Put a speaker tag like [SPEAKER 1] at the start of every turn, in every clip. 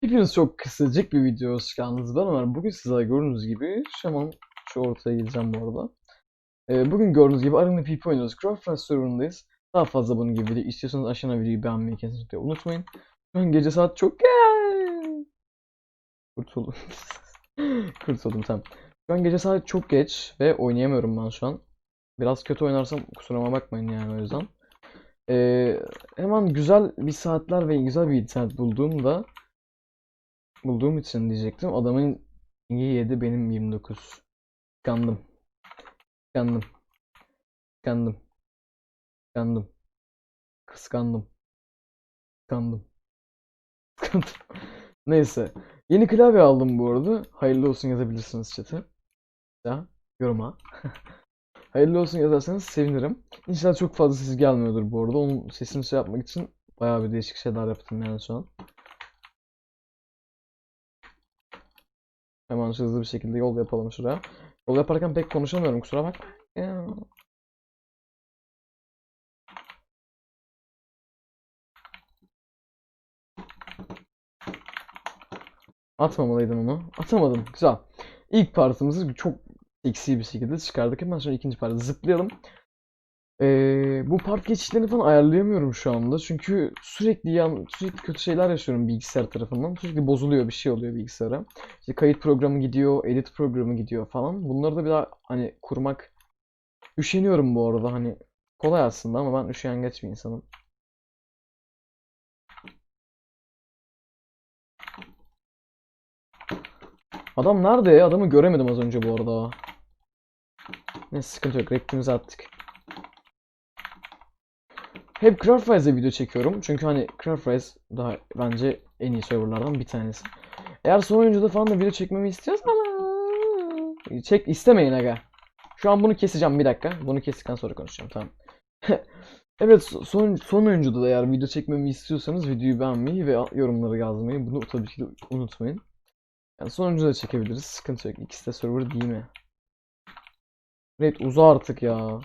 [SPEAKER 1] Hepiniz çok kısacık bir video hoş. Ben Ömer. Bugün sizler gördüğünüz gibi Şaman şu ortaya gideceğim bu arada. Ee, bugün gördüğünüz gibi Arena PP oynuyoruz. Craftfest serverındayız. Daha fazla bunun gibi video istiyorsanız aşağıya videoyu beğenmeyi kesinlikle unutmayın. Şu an gece saat çok geç. Kurtuldum. Kurtuldum tamam. Şu an gece saat çok geç ve oynayamıyorum ben şu an. Biraz kötü oynarsam kusuruma bakmayın yani o yüzden. Ee, hemen güzel bir saatler ve güzel bir internet bulduğumda bulduğum için diyecektim. Adamın iyi 7 benim 29. Kıskandım. Kıskandım. Kıskandım. Kıskandım. Kıskandım. Kıskandım. Kıskandım. Neyse. Yeni klavye aldım bu arada. Hayırlı olsun yazabilirsiniz chat'e. Ya yoruma. Hayırlı olsun yazarsanız sevinirim. İnşallah çok fazla ses gelmiyordur bu arada. Onun sesini şey yapmak için bayağı bir değişik şeyler yaptım yani şu an. Hemen hızlı bir şekilde yol yapalım şuraya. Yol yaparken pek konuşamıyorum kusura bak. Atmamalıydım onu. Atamadım. Güzel. İlk partımızı çok eksi bir şekilde çıkardık. Hemen sonra ikinci partı zıplayalım. Ee, bu part geçişlerini falan ayarlayamıyorum şu anda. Çünkü sürekli yan, sürekli kötü şeyler yaşıyorum bilgisayar tarafından. Sürekli bozuluyor bir şey oluyor bilgisayara. İşte kayıt programı gidiyor, edit programı gidiyor falan. Bunları da bir daha hani kurmak üşeniyorum bu arada hani kolay aslında ama ben üşengeç bir insanım. Adam nerede ya? Adamı göremedim az önce bu arada. Ne sıkıntı yok. Rap'imizi attık. Hep Craftwise'e video çekiyorum. Çünkü hani Craftwise daha bence en iyi serverlardan bir tanesi. Eğer son oyuncuda falan da video çekmemi istiyorsan çek istemeyin aga. Şu an bunu keseceğim bir dakika. Bunu kestikten sonra konuşacağım tamam. Evet son son oyuncuda da eğer video çekmemi istiyorsanız videoyu beğenmeyi ve yorumları yazmayı bunu tabii ki de unutmayın. Yani sonuncu da çekebiliriz. Sıkıntı yok. İkisi de server değil mi? Red uza artık ya.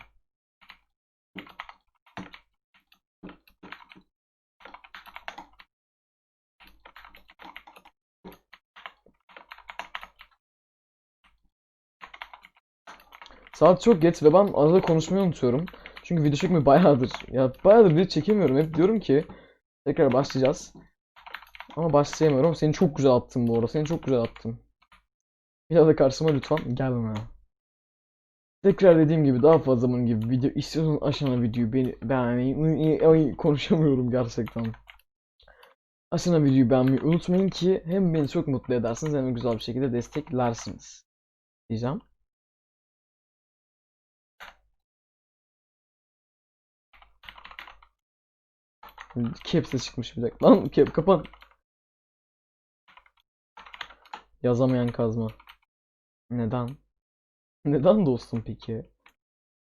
[SPEAKER 1] Saat çok geç ve ben arada konuşmayı unutuyorum. Çünkü video çekmeyi bayağıdır. Ya bayağıdır video çekemiyorum. Hep diyorum ki tekrar başlayacağız. Ama başlayamıyorum. Seni çok güzel attım bu arada. Seni çok güzel attım. Bir daha da karşıma lütfen gelme. Tekrar dediğim gibi daha fazla bunun gibi video istiyorsanız aşağıya videoyu beni beğenmeyi konuşamıyorum gerçekten. Aşağıya videoyu beğenmeyi unutmayın ki hem beni çok mutlu edersiniz hem de güzel bir şekilde desteklersiniz. Diyeceğim. Caps'e çıkmış bir dakika. Lan cap kapan. Yazamayan kazma. Neden? Neden dostum peki?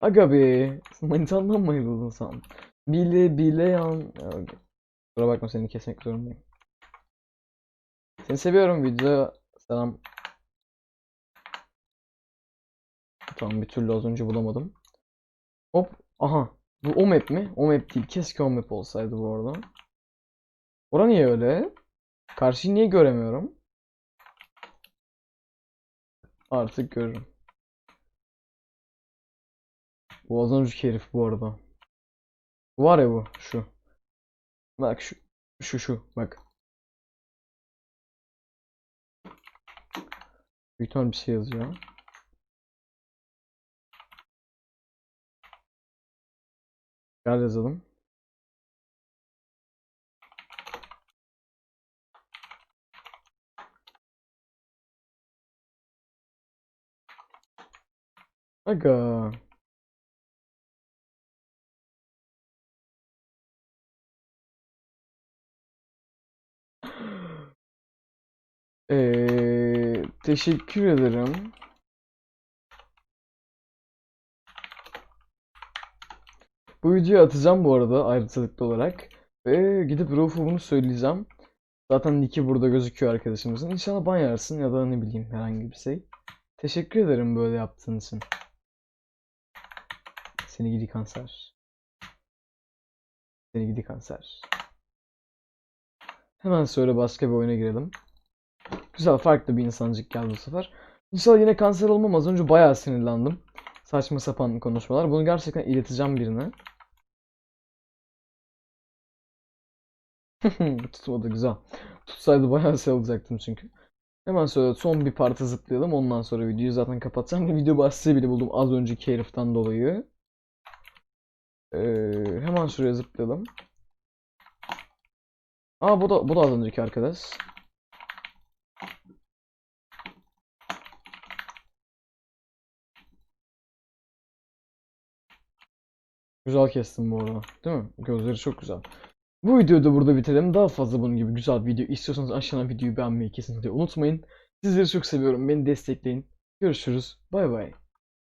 [SPEAKER 1] Aga be. Manitandan mı ayrıldın sen? Bile bile yan... Ya, Kusura bakma seni kesmek zorundayım. Seni seviyorum video. Selam. Tamam bir türlü az önce bulamadım. Hop. Aha. Bu o map mi? O map değil. Keşke o map olsaydı bu arada. Ora niye öyle? Karşıyı niye göremiyorum? Artık görürüm. Bu az önceki herif bu arada. Var ya bu. Şu. Bak şu. Şu şu. Bak. Büyük bir şey yazıyor. Gel yazalım. Aga. Ee, teşekkür ederim. Bu videoyu atacağım bu arada ayrıntılı olarak. Ve gidip Rauf'a bunu söyleyeceğim. Zaten nick'i burada gözüküyor arkadaşımızın. İnşallah ban yersin ya da ne bileyim herhangi bir şey. Teşekkür ederim böyle yaptığın için. Seni gidi kanser. Seni gidi kanser. Hemen söyle başka bir oyuna girelim. Güzel farklı bir insancık geldi bu sefer. İnşallah yine kanser olmam. Az önce bayağı sinirlendim. Saçma sapan konuşmalar. Bunu gerçekten ileteceğim birine. Tutmadı güzel. Tutsaydı bayağı şey olacaktım çünkü. Hemen söyle son bir parti zıplayalım. Ondan sonra videoyu zaten kapatacağım. Video bahsi bile buldum az önceki heriften dolayı. Ee, hemen şuraya zıplayalım. Aa bu da bu da az önceki arkadaş. Güzel kestim bu arada. Değil mi? Gözleri çok güzel. Bu videoyu da burada bitirelim. Daha fazla bunun gibi güzel video istiyorsanız aşağıdan videoyu beğenmeyi kesinlikle unutmayın. Sizleri çok seviyorum. Beni destekleyin. Görüşürüz. Bay bay.